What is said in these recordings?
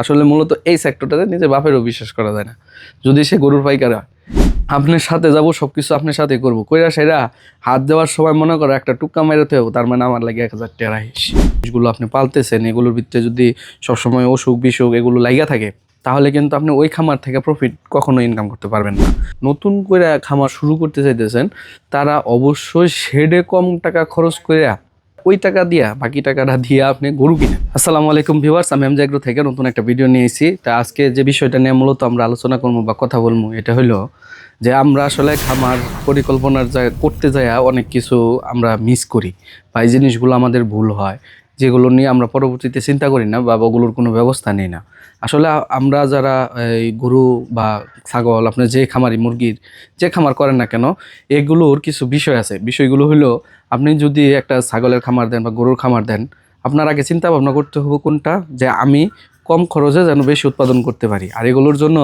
আসলে মূলত এই সেক্টরটাতে নিজের বাপেরও বিশ্বাস করা যায় না। যদি সে গরুর পাইকার আপনার সাথে যাব সব কিছু আপনার সাথে করব। কইরা সেরা হাত দেওয়ার সময় মনে করো একটা টুকা মেরাতে হবে তার মানে আমার লাগে এক হাজার টাকা রাখিস জিনিসগুলো আপনি পালতেছেন, এগুলোর ভিতরে যদি সবসময় অসুখ বিসুখ এগুলো লাইগা থাকে, তাহলে কিন্তু আপনি ওই খামার থেকে প্রফিট কখনো ইনকাম করতে পারবেন না। নতুন করে খামার শুরু করতে চাইতেছেন, তারা অবশ্যই শেডে কম টাকা খরচ করে ওই টাকা দিয়া, বাকি টাকাটা দিয়ে আপনি গরু কিনেন। আসসালামু আলাইকুম ভিউয়ার্স, আমি এমজে থেকে নতুন একটা ভিডিও নিয়ে এসেছি। তা আজকে যে বিষয়টা নিয়ে মূলত আমরা আলোচনা করব বা কথা বলব, এটা হলো যে আমরা আসলে খামার পরিকল্পনার যা করতে যায় অনেক কিছু আমরা মিস করি বা এই জিনিসগুলো আমাদের ভুল হয়। যেগুলো নিয়ে আমরা পরবর্তীতে চিন্তা করি না বা ওগুলোর কোনো ব্যবস্থা নেই না। আসলে আমরা যারা, এই গরু বা ছাগল আপনার যে খামারি, মুরগির যে খামার করেন না কেন, এগুলোর কিছু বিষয় আছে। বিষয়গুলো হলো, আপনি যদি একটা ছাগলের খামার দেন বা গরুর খামার দেন, আপনার আগে চিন্তা ভাবনা করতে হবে কোনটা? যে আমি কম খরচে যেন বেশি উৎপাদন করতে পারি। আর এগুলোর জন্য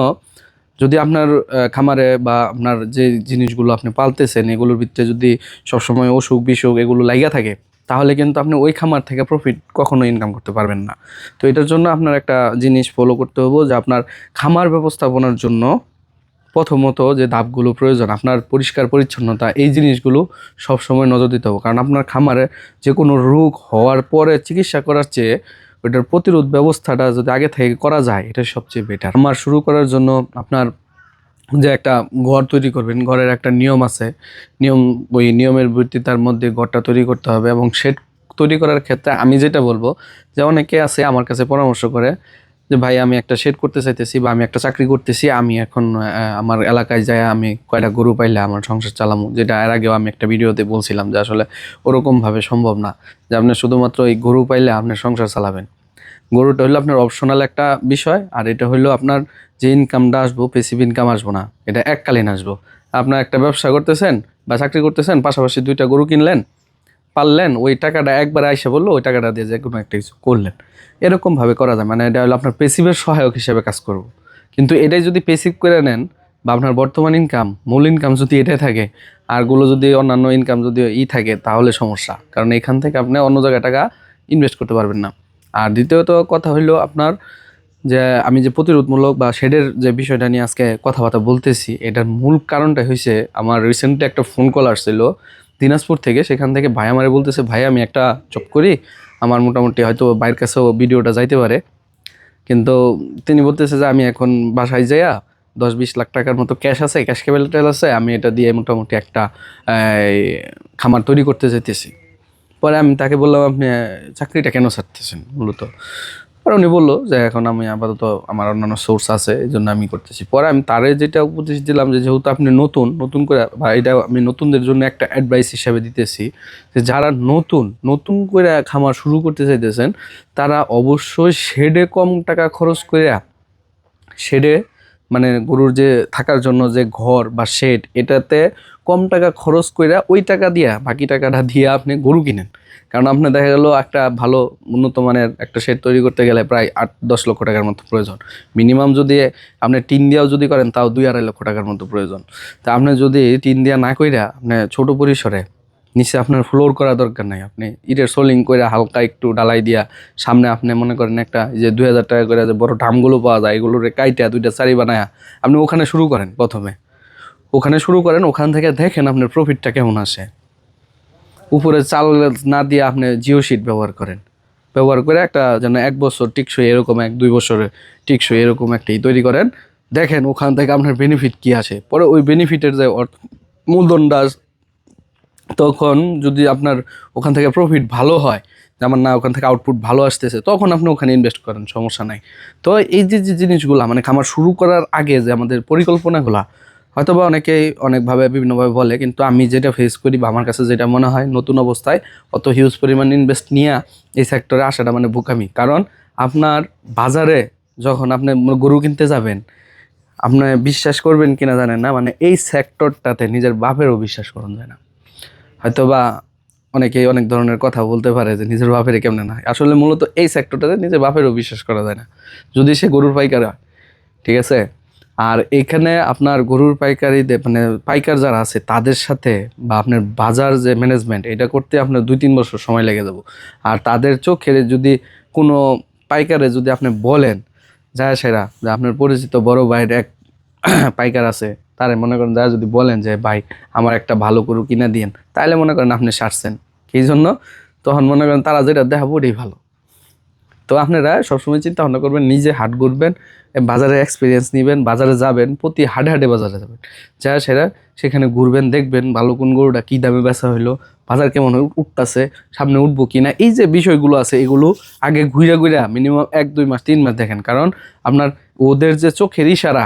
যদি আপনার খামারে বা আপনার যে জিনিসগুলো আপনি পালতেছেন, এগুলোর ভিতরে যদি সবসময় অসুখ বিসুখ এগুলো লাইগা থাকে তাহলে কিন্তু আপনি ওই খামার থেকে প্রফিট কখনো ইনকাম করতে পারবেন না। তো এটার জন্য আপনার একটা জিনিস ফলো করতে হবে যে আপনার খামার ব্যবস্থাপনার জন্য প্রথমত যে ধাপগুলো প্রয়োজন, আপনার পরিষ্কার পরিচ্ছন্নতা, এই জিনিসগুলো সবসময় নজর দিতে হবে। কারণ আপনার খামারে যে কোনো রোগ হওয়ার পরে চিকিৎসা করার চেয়ে ওইটার প্রতিরোধ ব্যবস্থাটা যদি আগে থেকে করা যায়, এটা সবচেয়ে বেটার খামার শুরু করার জন্য আপনার যে একটা ঘর তৈরি করবেন, ঘরের একটা নিয়ম আছে। নিয়ম, ওই নিয়মের ভিত্তিতার মধ্যে ঘরটা তৈরি করতে হবে এবং শেড তৈরি করার ক্ষেত্রে আমি যেটা বলব যে অনেকে আছে আমার কাছে পরামর্শ করে যে, ভাই, আমি একটা শেড করতে চাইতেছি বা আমি একটা চাকরি করতেছি, আমি এখন আমার এলাকায় যাই, আমি কয়টা গরু পাইলে আমার সংসার চালামু। যেটা এর আগেও আমি একটা ভিডিওতে বলছিলাম যে, আসলে ওরকমভাবে সম্ভব না। যে আপনি শুধুমাত্র এই গরু পাইলে আপনি সংসার চালাবেন। গরুটা হলো আপনার অপশনাল একটা বিষয়, আর এটা হলো আপনার যে ইনকামটা আসব পেসিভ ইনকাম আসব না, এটা এককালীন আসব। আপনার একটা ব্যবসা করতেছেন বা চাকরি করতেছেন, পাশাপাশি দুইটা গরু কিনলেন পারলেন ওই টাকাটা একবার আইসা বলল, ওই টাকাটা দিয়ে যে কোনো একটা কিছু করলেন। এরকমভাবে করা যায় মানে এটা হলো আপনার পেসিভের সহায়ক হিসেবে কাজ করব। কিন্তু এটাই যদি পেসিভ করে নেন, বা আপনার বর্তমান ইনকাম মূল ইনকাম যদি এটাই থাকে আরগুলো যদি অন্যান্য ইনকাম যদি ই থাকে, তাহলে সমস্যা। কারণ এখান থেকে আপনি অন্য জায়গায় টাকা ইনভেস্ট করতে পারবেন না। আর দ্বিতীয়ত কথা হইল আপনার যে আমি যে প্রতিরোধমূলক বা শেডের যে বিষয়টা নিয়ে আজকে কথাবার্তা বলতেছি, এটার মূল কারণটা হয়েছে আমার রিসেন্টলি একটা ফোন কল আসছিল দিনাজপুর থেকে, সেখান থেকে ভাই আমারে বলতেছে, ভাই, আমি একটা জব করি, আমার মোটামুটি হয়তো বাইরের কাছেও ভিডিওটা যাইতে পারে। কিন্তু তিনি বলতেছে যে, আমি এখন বাসায় যাইয়া দশ বিশ লাখ টাকার মতো ক্যাশ আছে ক্যাশ ক্যাপিটাল আছে, আমি এটা দিয়ে মোটামুটি একটা খামার তৈরি করতে চাইতেছি পরে আমি তাকে বললাম, আপনি চাকরিটা কেন ছাড়তেছেন? মূলত। পরে উনি বলল যে, এখন আমি আপাতত আমার অন্যান্য সোর্স আছে, এই জন্য আমি করতেছি। পরে আমি তারে যেটা উপদেশ দিলাম যে, যেহেতু আপনি নতুন নতুন করে, বা এটা আমি নতুনদের জন্য একটা অ্যাডভাইস হিসাবে দিতেছি, যে যারা নতুন নতুন করে খামার শুরু করতে চাইতেছেন, তারা অবশ্যই শেডে কম টাকা খরচ করে শেডে মানে গরুর যে থাকার জন্য যে ঘর বা শেড এটাতে কম টাকা খরচ করে ওই টাকা দিয়া, বাকি টাকাটা দিয়ে আপনি গরু কিনেন। কারণ আপনার দেখা গেল একটা ভালো উন্নত মানের একটা শেড তৈরি করতে গেলে প্রায় আট, দশ লক্ষ টাকার মতো প্রয়োজন। মিনিমাম যদি আপনি টিন দিয়াও যদি করেন, তাও দুই, আড়াই লক্ষ টাকার মতো প্রয়োজন। তা আপনি যদি টিন দিয়া না কইরা, আপনি ছোট পরিসরে নিচে আপনার ফ্লোর করা দরকার নাই। আপনি ইটের সোলিং করে হালকা একটু ডালাই দিয়া সামনে আপনি মনে করেন একটা যে দুই হাজার টাকা করে যে বড় ড্রামগুলো পাওয়া যায়, এগুলোর কাইটা দুইটা চারি বানায়া আপনি ওখানে শুরু করেন প্রথমে। ওখানে শুরু করেন, ওখান থেকে দেখেন আপনার প্রফিটটা কেমন আসে। উপরে চাল না দিয়ে আপনি জিও শিট ব্যবহার করেন। ব্যবহার করে একটা যেন এক বছর টিকসই এরকম এক দুই বছরে টিকসই এরকম একটা তৈরি করেন। দেখেন ওখান থেকে আপনার বেনিফিট কি আসে। পরে ওই বেনিফিটের যে মূলধনটা তখন যদি আপনার ওখান থেকে প্রফিট ভালো হয় আমার না ওখান থেকে আউটপুট ভালো আসতেছে, তখন আপনি ওখানে ইনভেস্ট করেন, সমস্যা নাই। তো এই যে যে জিনিসগুলো মানে খামার শুরু করার আগে যে আমাদের পরিকল্পনাগুলো হয়তো বা অনেকেই অনেকভাবে বিভিন্নভাবে বলে, কিন্তু আমি যেটা ফেস করি বা আমার কাছে যেটা মনে হয় নতুন অবস্থায়, অত হিউজ পরিমাণ ইনভেস্ট নিয়ে এই সেক্টরে আসাটা মানে বোকামি। কারণ আপনার বাজারে যখন আপনি গরু কিনতে যাবেন, আপনি বিশ্বাস করবেন কিনা জানেন না মানে এই সেক্টরটাতে নিজের বাপেরও বিশ্বাস করুন যায় না। হয়তো বা অনেকেই অনেক ধরনের কথা বলতে পারে যে নিজের বাপের কেমনে না আসলে মূলত এই সেক্টরটাতে নিজের বাপেরও বিশ্বাস করা যায় না। যদি সে গরুর পাইকার হয়, ঠিক আছে? আর এখানে আপনার গরুর পাইকারি মানে পাইকার যারা আছে, তাদের সাথে বা আপনার বাজার যে ম্যানেজমেন্ট এটা করতে আপনার দুই তিন বছর সময় লেগে যাব। আর তাদের চোখে যদি কোনো পাইকারে যদি আপনি বলেন যায় সেরা, যে আপনার পরিচিত বড় ভাইয়ের এক পাইকার আছে তারে মনে করেন যারা যদি বলেন যে, ভাই, আমার একটা ভালো গরু কিনে দিন তাহলে মনে করেন আপনি সারছেন। এই জন্য? তখন মনে করেন তারা যেটা দেখাবো ওটাই ভালো। তো আপনারা সবসময় চিন্তা ভাবনা করবেন, নিজে হাট ঘুরবেন, বাজারে এক্সপিরিয়েন্স নেবেন, বাজারে যাবেন, প্রতি হাটে হাটে বাজারে যাবেন। যা সেরা, সেখানে ঘুরবেন, দেখবেন ভালো কোন গরুটা কী দামে বেচা হইল, বাজার কেমন উঠতেছে, সামনে উঠবো কি না এই যে বিষয়গুলো আছে, এগুলো আগে ঘুরে ঘুরে মিনিমাম এক, দুই মাস, তিন মাস দেখেন। কারণ আপনার ওদের যে চোখের ইশারা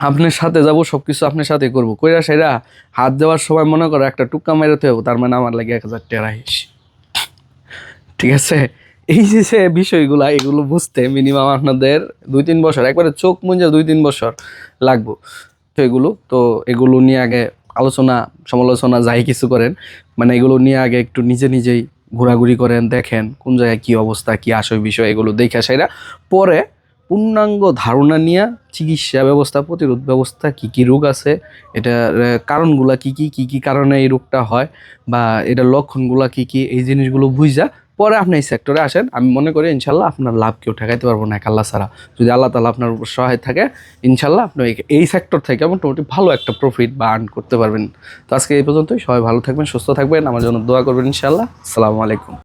আপনার সাথে যাব সব কিছু আপনার সাথে করব। কইরা সেরা, হাত দেওয়ার সময় মনে করো একটা টুক্কা মেরাতে হবে তার মানে আমার লাগে এক হাজার টাকা হিস ঠিক আছে? এই যে সে বিষয়গুলো, এগুলো বুঝতে মিনিমাম আপনাদের দুই তিন বছর, একবারে চোখ মুঞ্জে দুই তিন বছর লাগবো। তো এগুলো তো এগুলো নিয়ে আগে আলোচনা, সমালোচনা, যাই কিছু করেন মানে এগুলো নিয়ে আগে একটু নিজে নিজেই ঘোরাঘুরি করেন, দেখেন কোন জায়গায় কী অবস্থা, কী আসয় বিষয় এগুলো দেখে সেরা। পরে পূর্ণাঙ্গ ধারণা নিয়ে চিকিৎসা ব্যবস্থা, প্রতিরোধ ব্যবস্থা, কি কি রোগ আছে, এটার কারণগুলা কি কি কি কি কারণে এই রোগটা হয় বা এটার লক্ষণগুলা কি কি, এই জিনিসগুলো বুঝা, পরে আপনি এই সেক্টরে আসেন। আমি মনে করি ইনশাল্লাহ আপনার লাভ কেউ ঠেকাইতে পারব না এক আল্লাহ ছাড়া। যদি আল্লাহ তালা আপনার উপর সহায় থাকে, ইনশাল্লাহ আপনি এই- এই সেক্টর থেকে মোটামুটি ভালো একটা প্রফিট বা আর্ন করতে পারবেন। তো আজকে এই পর্যন্তই। সবাই ভালো থাকবেন, সুস্থ থাকবেন। আমার জন্য দোয়া করবেন ইনশাল্লাহ। আসসালামু আলাইকুম।